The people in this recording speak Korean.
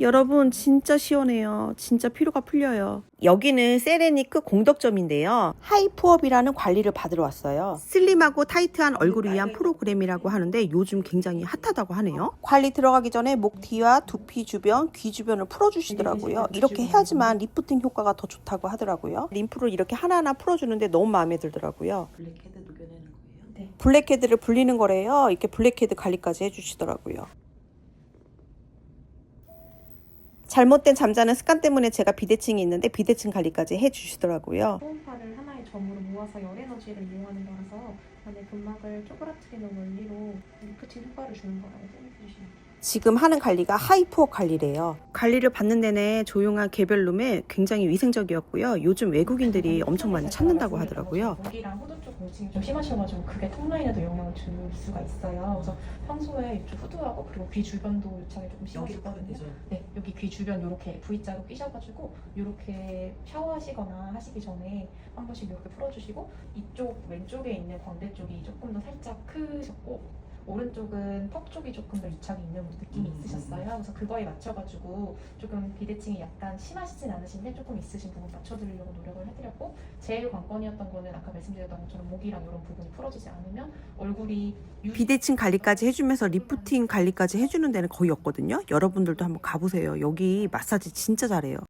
여러분 진짜 시원해요. 진짜 피로가 풀려요. 여기는 세레니크 공덕점인데요. 하이푸업이라는 관리를 받으러 왔어요. 슬림하고 타이트한 얼굴을 위한 프로그램이라고 하는데 요즘 굉장히 핫하다고 하네요. 관리 들어가기 전에 목 뒤와 두피 주변, 귀 주변을 풀어주시더라고요. 이렇게 해야지만 리프팅 효과가 더 좋다고 하더라고요. 림프를 이렇게 하나하나 풀어주는데 너무 마음에 들더라고요. 블랙헤드 녹여내는 거예요? 네. 블랙헤드를 불리는 거래요. 이렇게 블랙헤드 관리까지 해주시더라고요. 잘못된 잠자는 습관 때문에 제가 비대칭이 있는데 비대칭 관리까지 해주시더라고요. 초음파를 하나의 점으로 모아서 열 에너지를 이용하는 거라서 안에 근막을 쪼그라뜨리는 원리로 리프팅 효과를 주는 거라고 생각해 주시면 돼요. 지금 하는 관리가 하이푸어 관리래요. 관리를 받는 내내 조용한 개별룸에 굉장히 위생적이었고요. 요즘 외국인들이 엄청 많이 찾는다고 하더라고요. 목이랑 후두 쪽 우울증이 좀 심하셔가지고 그게 턱라인에도 영향을 줄 수가 있어요. 그래서 평소에 이쪽 후두하고 그리고 귀 주변도 요청이 조금. 되죠? 네, 여기 귀 주변 이렇게 V자로 끼셔가지고 이렇게 샤워하시거나 하시기 전에 한 번씩 이렇게 풀어주시고 이쪽 왼쪽에 있는 광대 쪽이 조금 더 살짝 크셨고 오른쪽은 턱 쪽이 조금 더 유착이 있는 느낌이 음, 있으셨어요. 그래서 그거에 맞춰가지고 조금 비대칭이 약간 심하시진 않으신데 조금 있으신 부분 맞춰드리려고 노력을 해드렸고 제일 관건이었던 거는 아까 말씀드렸던 것처럼 목이랑 이런 부분이 풀어지지 않으면 얼굴이 유- 비대칭 관리까지 해주면서 리프팅 관리까지 해주는 데는 거의 없거든요. 여러분들도 한번 가보세요. 여기 마사지 진짜 잘해요.